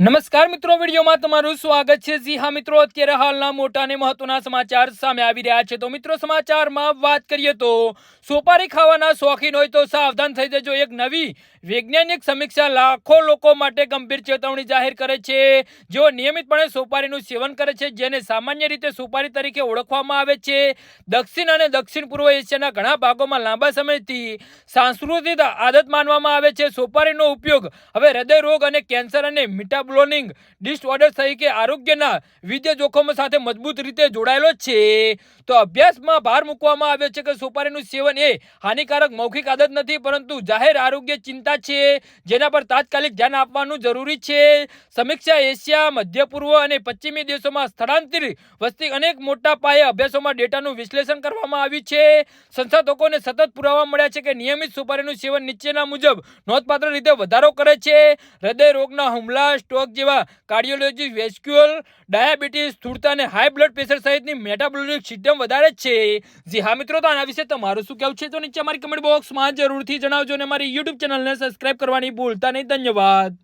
નમસ્કાર મિત્રો, વિડીયોમાં તમારું સ્વાગત છે. જી હા મિત્રો, અત્યારે હાલના મોટા અને મહત્વના સમાચાર સામે આવી રહ્યા છે. તો મિત્રો, સમાચારમાં વાત કરીએ તો સોપારી ખાવાના શોખીન હોય તો સાવધાન થઈ જજો. એક નવી વૈજ્ઞાનિક સમીક્ષા લાખો લોકો માટે ગંભીર ચેતવણી જાહેર કરે છે. જેઓ નિયમિતપણે સોપારીનું સેવન કરે છે, જેને સામાન્ય રીતે સોપારી તરીકે ઓળખવામાં આવે છે. દક્ષિણ અને દક્ષિણ પૂર્વ એશિયાના ઘણા ભાગોમાં લાંબા સમયથી સાંસ્કૃતિક આદત માનવામાં આવે છે. સોપારીનો ઉપયોગ હવે હૃદય રોગ અને કેન્સર અને મિટાબ્લોનિંગ ડિસઓર્ડર તરીકે આરોગ્યના વિદ્ય જોખમો સાથે મજબૂત રીતે જોડાયેલો છે. તો અભ્યાસમાં ભાર મૂકવામાં આવ્યો છે કે સોપારીનું સેવન એ હાનિકારક મૌખિક આદત નથી, પરંતુ જાહેર આરોગ્ય ચિંતા છે, જેના પર તાત્કાલિક ધ્યાન આપવાનું જરૂરી છે. સમીક્ષા એશિયા, મધ્ય પૂર્વ અને પશ્ચિમી દેશોમાં સ્થળાંતરિત વસ્તી અનેક મોટા પાયે અભ્યાસોમાં ડેટાનું વિશ્લેષણ કરવામાં આવ્યું છે. સંશોધકોને સતત પુરાવા મળ્યા છે કે નિયમિત સુપારીનું સેવન નીચેના મુજબ નોંધપાત્ર રીતે વધારો કરે છે. હૃદય રોગના હુમલા સ્ટ્રોક જેવા કાર્ડિયોલોજી વેસ્ક્યુઅલ ડાયાબિટીસ, સ્થૂળતા અને હાઈ બ્લડ પ્રેશર સહિતની મેટાબોલિક સિસ્ટમ વધારે જ છે. જી હા મિત્રો, તો આના વિશે તમારું શું કહેવું છે? તો નીચે અમારી કમેન્ટ બોક્સમાં જરૂરથી જણાવજો અને અમારી યુટ્યુબ ચેનલને સબસ્ક્રાઈબ કરવાની ભૂલતા નહીં. ધન્યવાદ.